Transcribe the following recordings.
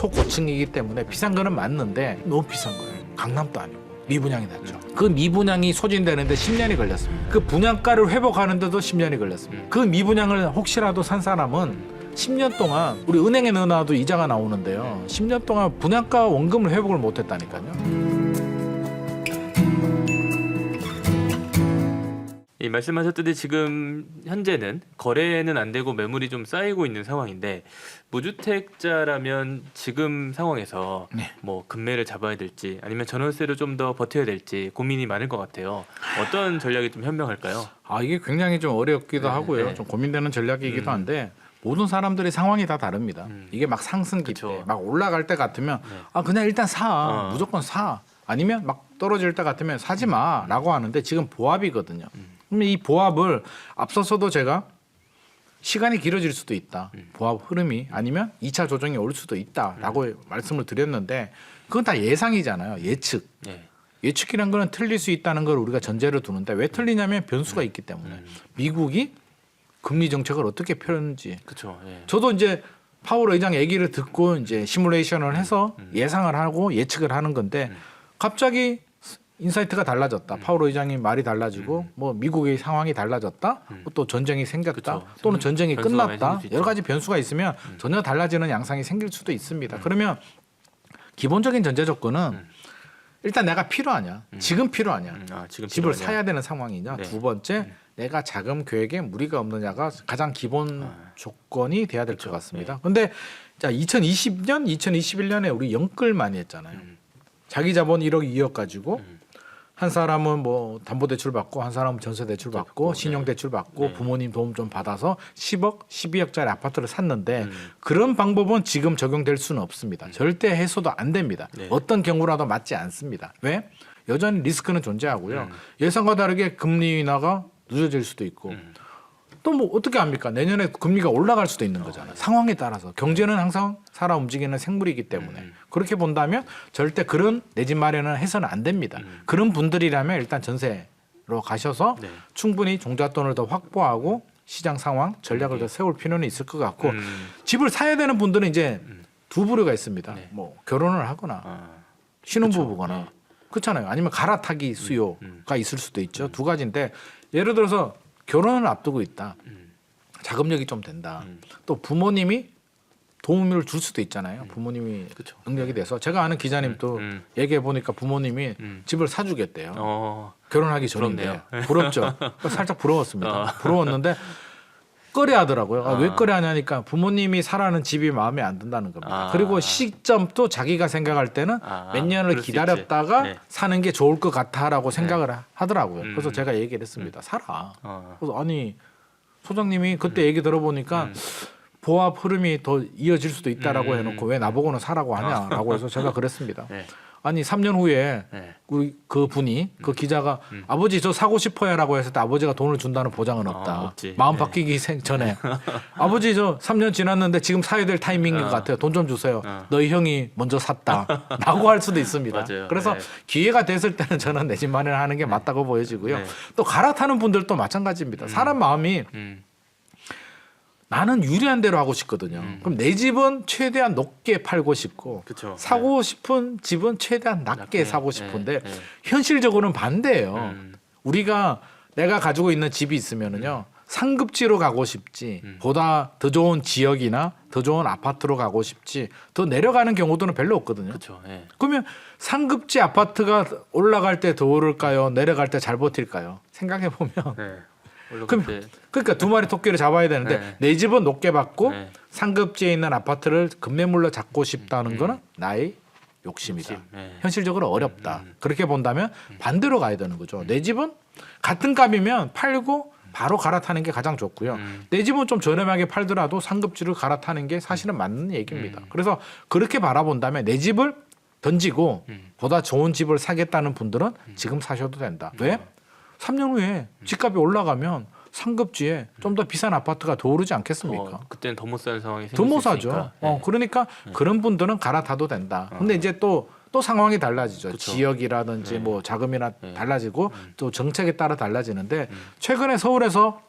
초고층이기 때문에 비싼 거는 맞는데 너무 비싼 거예요. 강남도 아니고 미분양이 났죠. 그 미분양이 소진되는데 10년이 걸렸습니다. 그 분양가를 회복하는데도 10년이 걸렸습니다. 그 미분양을 혹시라도 산 사람은 10년 동안 우리 은행에 넣어놔도 이자가 나오는데요. 10년 동안 분양가 원금을 회복을 못했다니까요. 이 말씀하셨듯이 지금 현재는 거래는 안 되고 매물이 좀 쌓이고 있는 상황인데 무주택자라면 지금 상황에서 네. 뭐 금매를 잡아야 될지 아니면 전월세로 좀 더 버텨야 될지 고민이 많을 것 같아요. 어떤 전략이 좀 현명할까요? 아 이게 굉장히 좀 어렵기도 네, 하고요. 네. 좀 고민되는 전략이기도 음. 한데 모든 사람들의 상황이 다 다릅니다. 음. 이게 막 상승기 그쵸. 때, 막 올라갈 때 같으면 네. 아 그냥 일단 사, 어. 무조건 사. 아니면 막 떨어질 때 같으면 사지 마라고 하는데 지금 보합이거든요. 음. 이 보합을 앞서서도 제가 시간이 길어질 수도 있다. 음. 보합 흐름이 아니면 2차 조정이 올 수도 있다라고 음. 말씀을 드렸는데 그건 다 예상이잖아요. 예측. 네. 예측이란 거는 틀릴 수 있다는 걸 우리가 전제로 두는데 왜 틀리냐면 변수가 있기 때문에 음. 미국이 금리 정책을 어떻게 펴는지 그렇죠. 예. 저도 이제 파월 의장 얘기를 듣고 이제 시뮬레이션을 해서 음. 예상을 하고 예측을 하는 건데 음. 갑자기 인사이트가 달라졌다. 파월 의장이 말이 달라지고 음. 뭐 미국의 상황이 달라졌다. 음. 또 전쟁이 생겼다. 그쵸. 또는 전쟁이 끝났다. 음. 여러 가지 변수가 있으면 전혀 달라지는 양상이 생길 수도 있습니다. 그러면 기본적인 전제 조건은 음. 일단 내가 필요하냐, 지금 필요하냐, 음, 아, 지금 집을 필요하냐? 사야 되는 상황이냐. 네. 두 번째, 내가 자금 계획에 무리가 없느냐가 가장 기본 아. 조건이 돼야 될것 그렇죠. 같습니다. 근데 자, 2020년, 2021년에 우리 영끌 많이 했잖아요. 음. 자기 자본 1억 2억 가지고 음. 한 사람은 뭐 담보 대출 받고 한 사람은 전세 대출 받고 받고, 신용 대출 받고 네. 부모님 도움 좀 받아서 10억, 12억짜리 아파트를 샀는데 음. 그런 방법은 지금 적용될 수는 없습니다. 절대 해소도 안 됩니다. 네. 어떤 경우라도 맞지 않습니다. 왜? 여전히 리스크는 존재하고요. 음. 예상과 다르게 금리 인하가 늦어질 수도 있고 음. 또 뭐 어떻게 합니까? 내년에 금리가 올라갈 수도 있는 거잖아요. 상황에 따라서 경제는 항상 살아 움직이는 생물이기 때문에 음. 그렇게 본다면 절대 그런 내 집 마련은 해서는 안 됩니다. 음. 그런 분들이라면 일단 전세로 가셔서 네. 충분히 종잣돈을 더 확보하고 시장 상황 전략을 더 세울 필요는 있을 것 같고 음. 집을 사야 되는 분들은 이제 두 부류가 있습니다. 네. 뭐 결혼을 하거나 아. 신혼부부거나 네. 그렇잖아요. 아니면 갈아타기 수요가 음. 있을 수도 있죠. 두 가지인데 예를 들어서 결혼을 앞두고 있다. 음. 자금력이 좀 된다. 음. 또 부모님이 도움을 줄 수도 있잖아요. 부모님이 그쵸. 능력이 돼서 제가 아는 기자님도 음. 얘기해 보니까 부모님이 음. 집을 사주겠대요. 어. 결혼하기 전인데. 부럽죠. 살짝 부러웠습니다. 어. 부러웠는데 꺼려 하더라고요. 아, 왜 아. 꺼려 하냐니까 부모님이 사라는 집이 마음에 안 든다는 겁니다. 아. 그리고 시점도 자기가 생각할 때는 아, 몇 년을 그럴 수 기다렸다가 있지. 네. 사는 게 좋을 것 같아라고 생각을 하- 하더라고요. 음. 그래서 제가 얘기를 했습니다. 사라. 어. 그래서 아니 소장님이 그때 얘기 들어보니까 음. 보합 흐름이 더 이어질 수도 있다라고 음. 해놓고 왜 나보고는 사라고 하냐라고 해서 제가 그랬습니다. 네. 아니 3년 후에 네. 우리 그 분이 그 기자가 음. 아버지 저 사고 싶어요라고 했을 때 아버지가 돈을 준다는 보장은 없다. 어. 마음 네. 바뀌기 생- 전에 아버지 저 3년 지났는데 지금 사야 될 타이밍인 어. 것 같아요. 돈 좀 주세요. 어. 너희 형이 먼저 샀다라고 할 수도 있습니다. 그래서 네. 기회가 됐을 때는 저는 내 집 마련하는 게 맞다고 보여지고요. 네. 또 갈아타는 분들도 마찬가지입니다. 사람 마음이 음. 나는 유리한 대로 하고 싶거든요. 음. 그럼 내 집은 최대한 높게 팔고 싶고 그쵸. 사고 싶은 집은 최대한 낮게, 낮게. 사고 네, 싶은데 네. 현실적으로는 반대예요. 음. 우리가 내가 가지고 있는 집이 있으면은요 상급지로 가고 싶지 음. 보다 더 좋은 지역이나 더 좋은 아파트로 가고 싶지 더 내려가는 경우도는 별로 없거든요. 그렇죠. 예. 그러면 상급지 아파트가 올라갈 때 더 오를까요? 내려갈 때 잘 버틸까요? 생각해 보면 네. 그럼 때 그러니까 두 마리 토끼를 잡아야 되는데 네. 내 집은 높게 받고 네. 상급지에 있는 아파트를 급매물로 잡고 싶다는 거는 나의 욕심이다. 욕심, 네. 현실적으로 어렵다. 음. 그렇게 본다면 반대로 가야 되는 거죠. 내 집은 같은 값이면 팔고 바로 갈아타는 게 가장 좋고요. 음. 내 집은 좀 저렴하게 팔더라도 상급지를 갈아타는 게 사실은 맞는 얘기입니다. 음. 그래서 그렇게 바라본다면 내 집을 던지고 음. 보다 좋은 집을 사겠다는 분들은 지금 사셔도 된다. 왜? 3년 후에 집값이 올라가면 상급지에 좀 더 비싼 아파트가 더 오르지 않겠습니까? 어, 그때는 더 못 사는 상황이 더못수 사죠. 있으니까. 어, 네. 그러니까 그런 분들은 갈아타도 된다. 근데 이제 또또 상황이 달라지죠. 그쵸. 지역이라든지 네. 뭐 자금이나 네. 달라지고 또 정책에 따라 달라지는데 음. 최근에 서울에서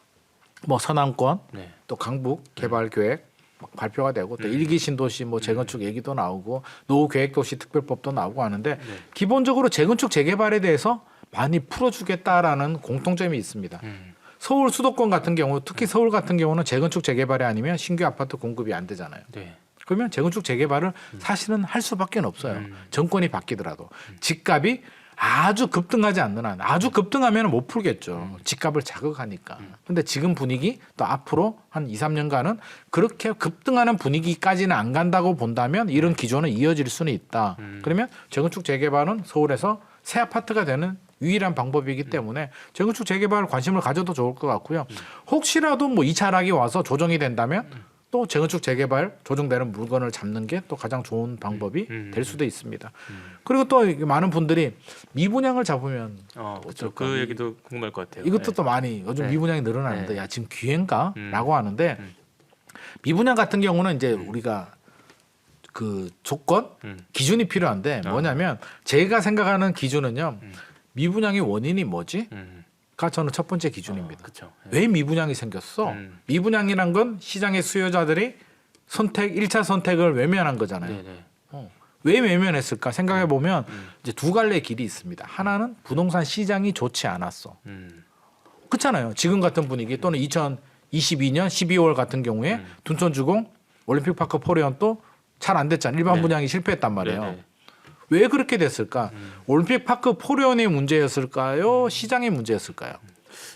뭐 서남권 네. 또 강북 개발 계획 막 발표가 되고 또 음. 일기 신도시 뭐 재건축 얘기도 나오고 노후 계획 도시 특별법도 나오고 하는데 네. 기본적으로 재건축 재개발에 대해서 많이 풀어주겠다라는 공통점이 있습니다. 음. 서울 수도권 같은 경우 특히 서울 같은 경우는 재건축 재개발이 아니면 신규 아파트 공급이 안 되잖아요. 네. 그러면 재건축 재개발을 사실은 할 수밖에 없어요. 음. 정권이 바뀌더라도 집값이 아주 급등하지 않는 한 아주 급등하면 못 풀겠죠. 집값을 자극하니까. 근데 지금 분위기 또 앞으로 한 2, 3년간은 그렇게 급등하는 분위기까지는 안 간다고 본다면 이런 기조는 이어질 수는 있다. 음. 그러면 재건축 재개발은 서울에서 새 아파트가 되는 유일한 방법이기 때문에 재건축 재개발 관심을 가져도 좋을 것 같고요. 혹시라도 뭐 2차 하락이 와서 조정이 된다면 또 재건축 재개발 조정되는 물건을 잡는 게 또 가장 좋은 방법이 음. 될 수도 있습니다. 그리고 또 많은 분들이 미분양을 잡으면 어, 그렇죠. 어쩔까? 그 얘기도 궁금할 것 같아요. 이것도 네. 또 많이 요즘 네. 미분양이 늘어나는데 네. 야 지금 기회인가라고 음. 하는데 음. 미분양 같은 경우는 이제 우리가 그 조건 음. 기준이 필요한데 어. 뭐냐면 제가 생각하는 기준은요 음. 미분양의 원인이 뭐지? 음. 가 저는 첫 번째 기준입니다. 그렇죠. 왜 미분양이 생겼어? 음. 미분양이란 건 시장의 수요자들이 선택 1차 선택을 외면한 거잖아요. 네, 네. 어. 왜 외면했을까 생각해 보면 음. 이제 두 갈래의 길이 있습니다. 하나는 부동산 시장이 좋지 않았어. 음. 그렇잖아요. 지금 같은 분위기 또는 2022년 12월 같은 경우에 음. 둔촌주공 올림픽파크 포레온 또잘 안 됐잖아요. 일반 네. 분양이 실패했단 말이에요. 네, 네. 왜 그렇게 됐을까? 음. 올림픽 파크 포레온의 문제였을까요? 시장의 문제였을까요?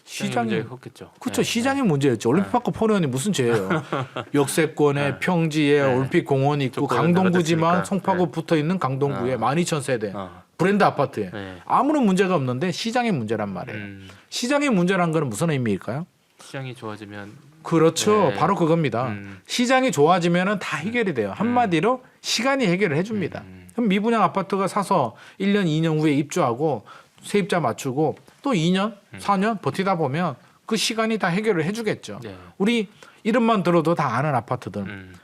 시장이 컸겠죠. 그렇죠. 네, 시장의 문제였죠. 올림픽 파크 포레온이 무슨 죄예요? 역세권에 네. 평지에 네. 올림픽 공원이 있고 강동구지만. 송파구 붙어 있는 강동구에 아. 12,000 세대 네. 어. 브랜드 아파트에 네. 아무런 문제가 없는데 시장의 문제란 말이에요. 음. 시장의 문제란 거는 무슨 의미일까요? 시장이 좋아지면 그렇죠. 네. 바로 그겁니다. 음. 시장이 좋아지면은 다 해결이 돼요. 한마디로 시간이 해결을 해줍니다. 음. 그럼 미분양 아파트가 사서 1년, 2년 후에 입주하고 세입자 맞추고 또 2년, 음. 4년 버티다 보면 그 시간이 다 해결을 해주겠죠. 네. 우리 이름만 들어도 다 아는 아파트들. 음.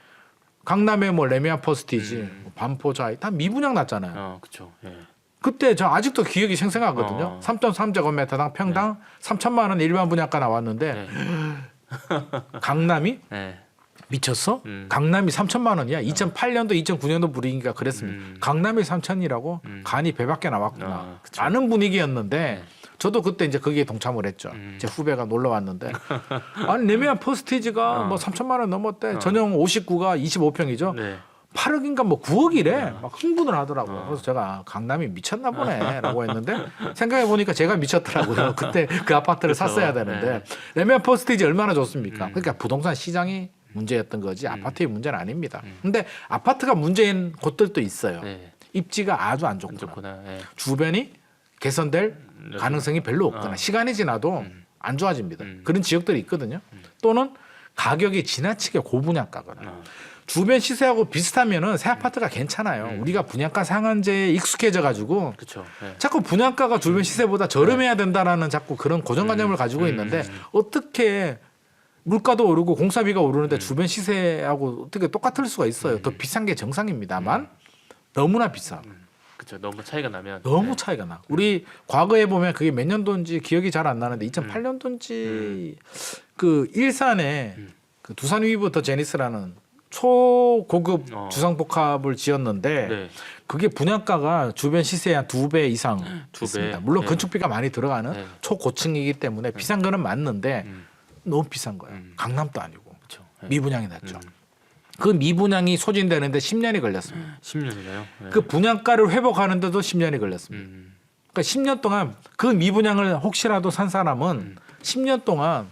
강남의 뭐 레미안 퍼스티지, 음. 뭐 반포 좌이 다 미분양 났잖아요. 어, 그렇죠. 예. 그때 저 아직도 기억이 생생하거든요. 어. 3.3제곱미터당 평당 3천만 원 일반 분양가 나왔는데 네. 강남이 네. 미쳤어? 음. 강남이 3천만 원이야. 2008년도, 2009년도 분위기가 그랬습니다. 음. 강남이 3천이라고 음. 간이 배밖에 나왔구나. 아, 그쵸. 라는 분위기였는데 네. 저도 그때 이제 거기에 동참을 했죠. 음. 제 후배가 놀러 왔는데 아니 레미안 퍼스티지가 어. 뭐 3천만 원 넘었대. 어. 전용 59가 25평이죠. 네. 8억인가 뭐 9억이래. 막 흥분을 하더라고요. 어. 그래서 제가 아, 강남이 미쳤나 보네 라고 했는데 생각해 보니까 제가 미쳤더라고요. 그때 그 아파트를 그쵸. 샀어야 되는데 네. 레미안 퍼스티지 얼마나 좋습니까? 음. 그러니까 부동산 시장이 문제였던 거지 아파트의 문제는 아닙니다. 음. 근데 아파트가 문제인 곳들도 있어요. 네. 입지가 아주 안안 좋구나. 좋구나. 예. 주변이 개선될 음, 가능성이 별로 없거나 어. 시간이 지나도 음. 안 좋아집니다. 음. 그런 지역들이 있거든요. 또는 가격이 지나치게 고분양가거나 어. 주변 시세하고 비슷하면은 새 아파트가 괜찮아요. 음. 우리가 분양가 상한제에 익숙해져 가지고 그렇죠. 예. 자꾸 분양가가 주변 시세보다 저렴해야 된다라는 자꾸 그런 고정관념을 음. 가지고 음. 있는데 어떻게 물가도 오르고 공사비가 오르는데 음. 주변 시세하고 어떻게 똑같을 수가 있어요. 더 비싼 게 정상입니다만 너무나 비싸. 그렇죠. 너무 차이가 나면 너무 네. 차이가 나. 우리 과거에 보면 그게 몇 년도인지 기억이 잘 안 나는데 2008년도인지 그 일산에 음. 그 두산 위부터 제니스라는 초고급 어. 주상 복합을 지었는데 네. 그게 분양가가 주변 시세의 한두 배 이상 두 있습니다. 배. 물론 네. 건축비가 많이 들어가는 네. 초고층이기 때문에 비싼 거는 맞는데 음. 너무 비싼 거예요. 음. 강남도 아니고 그렇죠. 예. 미분양이 났죠. 음. 그 미분양이 소진되는데 10년이 걸렸습니다. 10년이나요? 예. 그 분양가를 회복하는데도 10년이 걸렸습니다. 음. 그러니까 10년 동안 그 미분양을 혹시라도 산 사람은 음. 10년 동안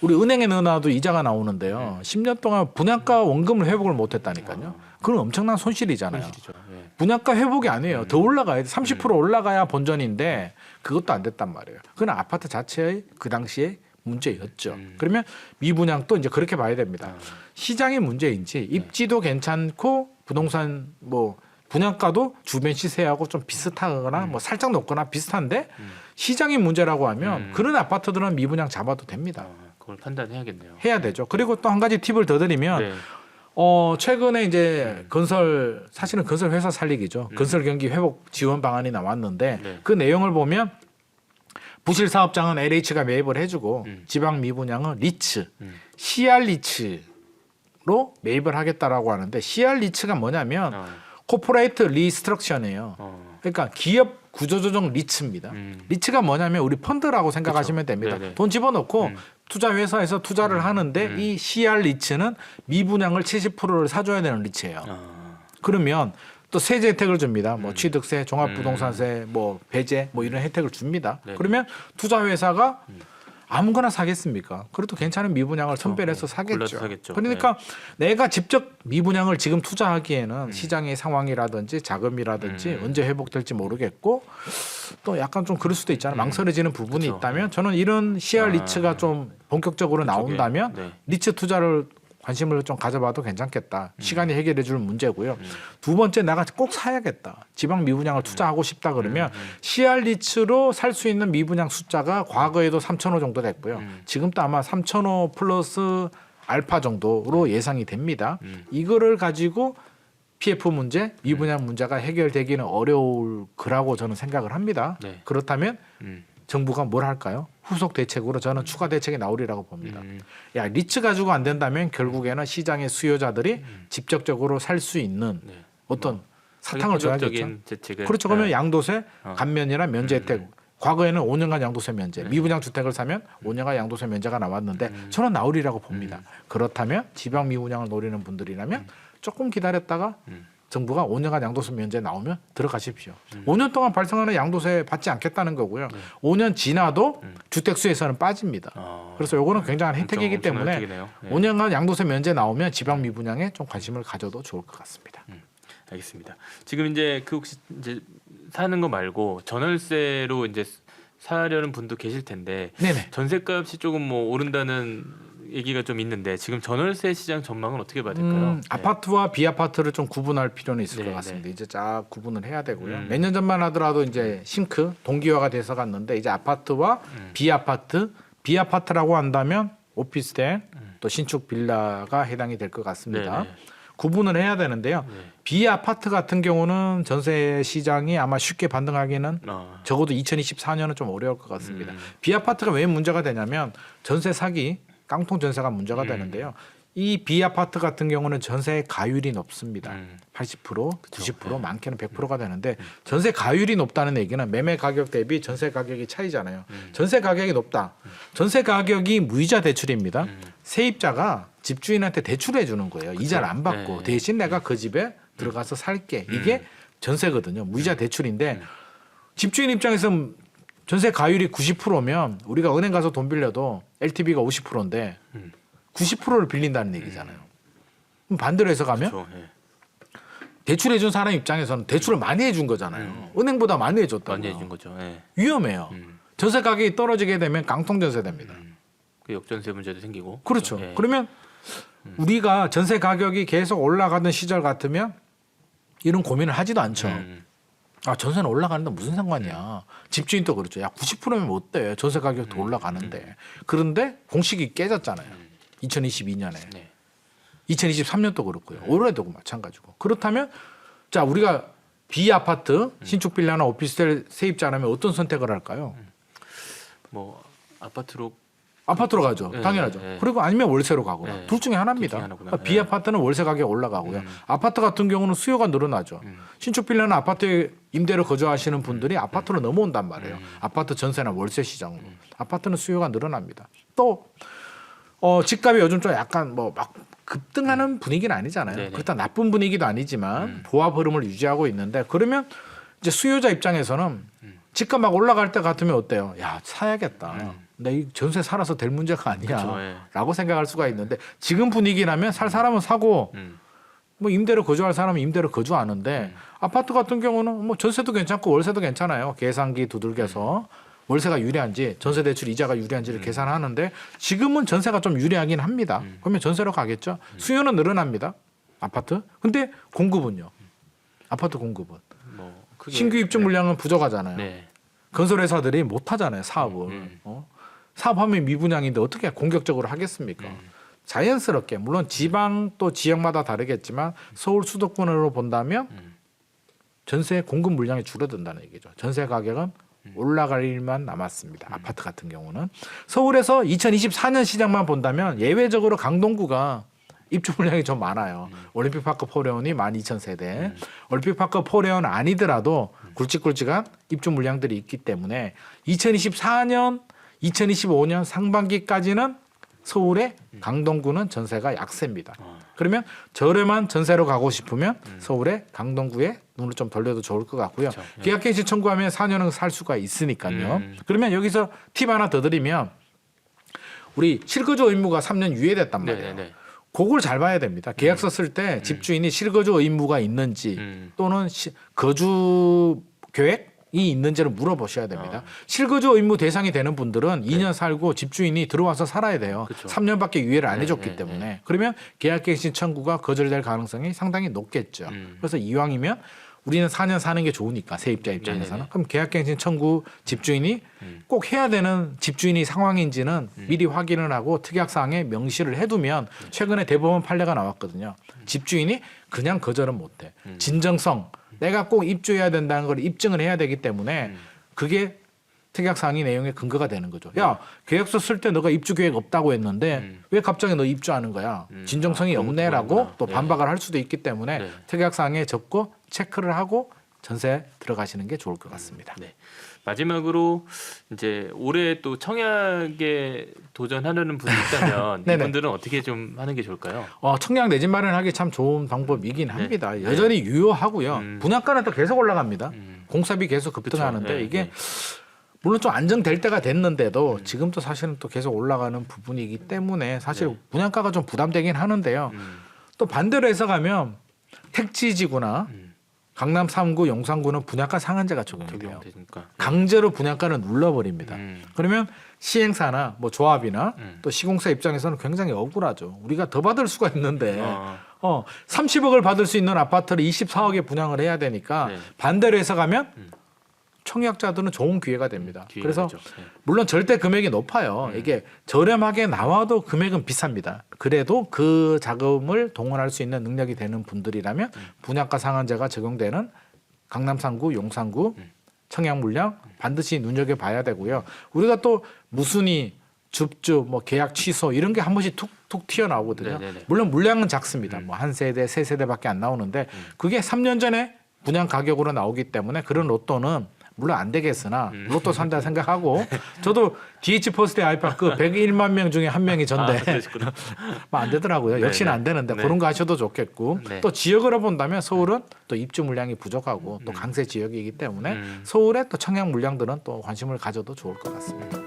우리 은행에 넣어놔도 이자가 나오는데요. 음. 10년 동안 분양가 원금을 회복을 못했다니까요. 그건 엄청난 손실이잖아요. 아. 예. 분양가 회복이 아니에요. 음. 더 올라가야 돼. 30% 올라가야 본전인데 그것도 안 됐단 말이에요. 그건 아파트 자체의 그 당시에 문제였죠. 음. 그러면 미분양도 이제 그렇게 봐야 됩니다. 아. 시장의 문제인지 입지도 괜찮고 부동산 뭐 분양가도 주변 시세하고 좀 비슷하거나 뭐 살짝 높거나 비슷한데 음. 시장의 문제라고 하면 음. 그런 아파트들은 미분양 잡아도 됩니다. 아, 그걸 판단해야겠네요. 해야 되죠. 그리고 또 한 가지 팁을 더 드리면 네. 어 최근에 이제 건설 사실은 건설 회사 살리기죠. 음. 건설 경기 회복 지원 방안이 나왔는데 네. 그 내용을 보면 부실 사업장은 LH가 매입을 해주고 음. 지방 미분양은 리츠, 음. CR 리츠 매입을 하겠다라고 하는데 CR 리츠가 뭐냐면 어. 코퍼레이트 리스트럭션이에요. 어. 그러니까 기업 구조조정 리츠입니다. 음. 리츠가 뭐냐면 우리 펀드라고 생각하시면 됩니다. 네네. 돈 집어넣고 음. 투자 회사에서 투자를 하는데 이 CR 리츠는 미분양을 70%를 사줘야 되는 리츠예요. 어. 그러면 또 세제 혜택을 줍니다. 음. 뭐 취득세, 종합부동산세, 뭐 배제, 뭐 이런 혜택을 줍니다. 네네. 그러면 투자 회사가 아무거나 사겠습니까? 그래도 괜찮은 미분양을 선별해서 네. 골라서 사겠죠. 사겠죠. 그러니까 내가 직접 미분양을 지금 투자하기에는 시장의 상황이라든지 자금이라든지 음. 언제 회복될지 모르겠고 또 약간 좀 그럴 수도 있잖아요. 망설여지는 부분이 그쵸. 있다면 저는 이런 CR 아. 리츠가 좀 본격적으로 나온다면 네. 리츠 투자를 관심을 좀 가져봐도 괜찮겠다. 시간이 해결해 줄 문제고요. 음. 두 번째 내가 꼭 사야겠다. 지방 미분양을 투자하고 싶다 그러면 음. CR 리츠로 살 수 있는 미분양 숫자가 과거에도 3,000호 정도 됐고요. 음. 지금도 아마 3,000호 플러스 알파 정도로 예상이 됩니다. 음. 이거를 가지고 PF 문제, 미분양 문제가 해결되기는 어려울 거라고 저는 생각을 합니다. 네. 그렇다면 음. 정부가 뭘 할까요? 후속 대책으로 저는 추가 대책이 나오리라고 봅니다. 음. 야 리츠 가지고 안 된다면 결국에는 시장의 수요자들이 직접적으로 살 수 있는 네. 어떤 사탕을 줘야겠죠. 재책을 그렇죠. 그러면 네. 양도세 어. 감면이나 면제 혜택. 과거에는 5년간 양도세 네. 면제, 미분양 주택을 사면 5년간 양도세 면제가 나왔는데 음. 저는 나오리라고 봅니다. 그렇다면 지방 미분양을 노리는 분들이라면 조금 기다렸다가 음. 정부가 5년간 양도세 면제 나오면 들어가십시오. 5년 동안 발생하는 양도세 받지 않겠다는 거고요. 5년 지나도 음. 주택 수에서는 빠집니다. 어. 그래서 요거는 굉장한 혜택이기 때문에 혜택이네요. 네. 5년간 양도세 면제 나오면 지방 미분양에 좀 관심을 가져도 좋을 것 같습니다. 알겠습니다. 지금 이제 그 혹시 이제 사는 거 말고 전월세로 이제 사려는 분도 계실 텐데 네네. 전세값이 조금 뭐 오른다는 얘기가 좀 있는데 지금 전월세 시장 전망은 어떻게 봐야 될까요? 음, 네. 아파트와 비아파트를 좀 구분할 필요는 있을 네, 것 같습니다. 이제 쫙 구분을 해야 되고요. 음. 몇년 전만 하더라도 이제 싱크 동기화가 돼서 갔는데 이제 아파트와 음. 비아파트, 비아파트라고 한다면 오피스텔 음. 또 신축 빌라가 해당이 될 것 같습니다. 네, 네. 구분을 해야 되는데요. 네. 비아파트 같은 경우는 전세 시장이 아마 쉽게 반등하기는 어. 적어도 2024년은 좀 어려울 것 같습니다. 음. 비아파트가 왜 문제가 되냐면 전세 사기, 깡통 전세가 문제가 음. 되는데요. 이 비아파트 같은 경우는 전세 가율이 높습니다. 음. 80%, 90%, 네. 많게는 100%가 되는데 전세 가율이 높다는 얘기는 매매 가격 대비 전세 가격이 차이잖아요. 음. 전세 가격이 높다. 전세 가격이 무이자 대출입니다. 음. 세입자가 집주인한테 대출해 주는 거예요. 이자를 안 받고 네. 대신 내가 그 집에 들어가서 살게. 이게 전세거든요. 무이자 대출인데 음. 집주인 입장에서 전세 가율이 90%면 우리가 은행 가서 돈 빌려도 LTV가 50%인데 음. 90%를 빌린다는 얘기잖아요. 그럼 반대로 해서 가면 그렇죠. 예. 대출해 준 사람 입장에서는 대출을 많이 해준 거잖아요. 은행보다 많이 해줬다고. 많이 해준 거죠. 예. 위험해요. 음. 전세 가격이 떨어지게 되면 깡통 전세 됩니다. 그 역전세 문제도 생기고. 그렇죠. 예. 그러면 우리가 전세 가격이 계속 올라가던 시절 같으면 이런 고민을 하지도 않죠. 음. 아 전세는 올라가는데 무슨 상관이야. 집주인도 그렇죠. 야 90%면 못 돼. 전세 가격도 음. 올라가는데. 그런데 공식이 깨졌잖아요. 2022년에. 네. 2023년도 그렇고요. 올해도 마찬가지고. 그렇다면 자 우리가 비 아파트 신축 빌라나 오피스텔 세입자 라면 어떤 선택을 할까요? 뭐 아파트로 아파트로 가죠. 네, 당연하죠. 네. 그리고 아니면 월세로 가거나 네. 둘 중에 하나입니다. 둘 중에 하나구나. 그러니까 비아파트는 월세 가격이 올라가고요. 음. 아파트 같은 경우는 수요가 늘어나죠. 음. 신축 빌라나 아파트에 임대로 거주하시는 분들이 아파트로 넘어온단 말이에요. 음. 아파트 전세나 월세 시장으로. 아파트는 수요가 늘어납니다. 또 어, 집값이 요즘 좀 약간 뭐 막 급등하는 분위기는 아니잖아요. 음. 네네. 그렇다 나쁜 분위기도 아니지만 음. 보합 흐름을 유지하고 있는데 그러면 이제 수요자 입장에서는 음. 집값 막 올라갈 때 같으면 어때요? 야 사야겠다. 음. 내이 전세 살아서 될 문제가 아니야. 그렇죠. 예. 라고 생각할 수가 있는데 지금 분위기라면 살 사람은 사고 음. 뭐 임대로 거주할 사람은 임대로 거주하는데 음. 아파트 같은 경우는 뭐 전세도 괜찮고 월세도 괜찮아요. 계산기 두들겨서 월세가 유리한지 전세 대출 이자가 유리한지를 계산하는데 지금은 전세가 좀 유리하긴 합니다. 음. 그러면 전세로 가겠죠. 수요는 늘어납니다. 아파트. 근데 공급은요. 아파트 공급은 뭐 신규 입주 네. 물량은 부족하잖아요. 네. 건설 회사들이 못 하잖아요 사업을. 음. 어? 사업하면 미분양인데 어떻게 공격적으로 하겠습니까? 음. 자연스럽게 물론 지방 또 지역마다 다르겠지만 서울 수도권으로 본다면 음. 전세 공급 물량이 줄어든다는 얘기죠. 전세 가격은 올라갈 일만 남았습니다. 아파트 같은 경우는 서울에서 2024년 시장만 본다면 예외적으로 강동구가 입주 물량이 좀 많아요. 올림픽 파크 포레온이 12,000세대. 음. 올림픽 파크 포레온 아니더라도 굵직굵직한 입주 물량들이 있기 때문에 2024년, 2025년 상반기까지는 서울의 강동구는 전세가 약세입니다. 어. 그러면 저렴한 전세로 가고 싶으면 서울의 강동구에 눈을 좀 돌려도 좋을 것 같고요. 그렇죠. 예. 계약갱신 청구하면 4년은 살 수가 있으니까요. 음. 그러면 여기서 팁 하나 더 드리면 우리 실거주 의무가 3년 유예됐단 말이에요. 네네네. 그걸 잘 봐야 됩니다. 계약서 쓸 때 집주인이 실거주 의무가 있는지 음. 또는 시- 거주 계획이 있는지를 물어보셔야 됩니다. 아. 실거주 의무 대상이 되는 분들은 2년 살고 집주인이 들어와서 살아야 돼요. 네. 그쵸. 3년밖에 유예를 안 네, 해줬기 네, 때문에 그러면 계약갱신 청구가 거절될 가능성이 상당히 높겠죠. 음. 그래서 이왕이면 우리는 4년 사는 게 좋으니까 세입자 입장에서는 네네네. 그럼 계약갱신 청구 집주인이 음. 꼭 해야 되는 집주인이 상황인지는 미리 확인을 하고 특약사항에 명시를 해두면 최근에 대법원 판례가 나왔거든요. 집주인이 그냥 거절은 못해. 음. 진정성 내가 꼭 입주해야 된다는 걸 입증을 해야 되기 때문에 음. 그게 특약사항이 내용의 근거가 되는 거죠. 야 계약서 쓸 때 너가 입주 계획 없다고 했는데 음. 왜 갑자기 너 입주하는 거야? 음. 진정성이 아, 없네라고. 또 네. 반박을 할 수도 있기 때문에 네. 특약사항에 적고 체크를 하고 전세 들어가시는 게 좋을 것 같습니다. 네. 마지막으로 이제 올해 또 청약에 도전하려는 분이 있다면 네네. 이분들은 어떻게 좀 하는 게 좋을까요? 어, 청약 내 집 마련하기 참 좋은 방법이긴 네. 합니다. 여전히 유효하고요. 음. 분양가는 또 계속 올라갑니다. 음. 공사비 계속 급등하는데. 네, 이게 네. 물론 좀 안정될 때가 됐는데도 음. 지금도 사실은 또 계속 올라가는 부분이기 때문에 사실 네. 분양가가 좀 부담되긴 하는데요. 음. 또 반대로 해석하면 택지지구나 음. 강남 3구, 용산구는 분양가 상한제가 적용돼요. 적용되니까. 강제로 분양가를 눌러버립니다. 음. 그러면 시행사나 뭐 조합이나 음. 또 시공사 입장에서는 굉장히 억울하죠. 우리가 더 받을 수가 있는데 어. 어, 30억을 받을 수 있는 아파트를 24억에 분양을 해야 되니까 네. 반대로 해석하면 음. 청약자들은 좋은 기회가 됩니다. 기회가 그래서 되죠. 네. 물론 절대 금액이 높아요. 음. 이게 저렴하게 나와도 금액은 비쌉니다. 그래도 그 자금을 동원할 수 있는 능력이 되는 분들이라면 음. 분양가 상한제가 적용되는 강남 3구, 용산구 음. 청약 물량 반드시 눈여겨 봐야 되고요. 우리가 또 무순위 줍줍 뭐 계약 취소 이런 게 한 번씩 툭툭 튀어나오거든요. 네네네. 물론 물량은 작습니다. 음. 뭐한 세대, 세 세대밖에 안 나오는데 음. 그게 3년 전에 분양 가격으로 나오기 때문에 그런 로또는 물론 안 되겠으나 음. 로또 산다 생각하고 저도 DH 퍼스트 아이파크 101만 명 중에 한 명이 전데 아, 그러시구나. 뭐안 되더라고요. 네, 역시는 네. 안 되는데 네. 그런 거 하셔도 좋겠고 네. 또 지역으로 본다면 서울은 또 입주 물량이 부족하고 또 음. 강세 지역이기 때문에 음. 서울의 또 청약 물량들은 또 관심을 가져도 좋을 것 같습니다.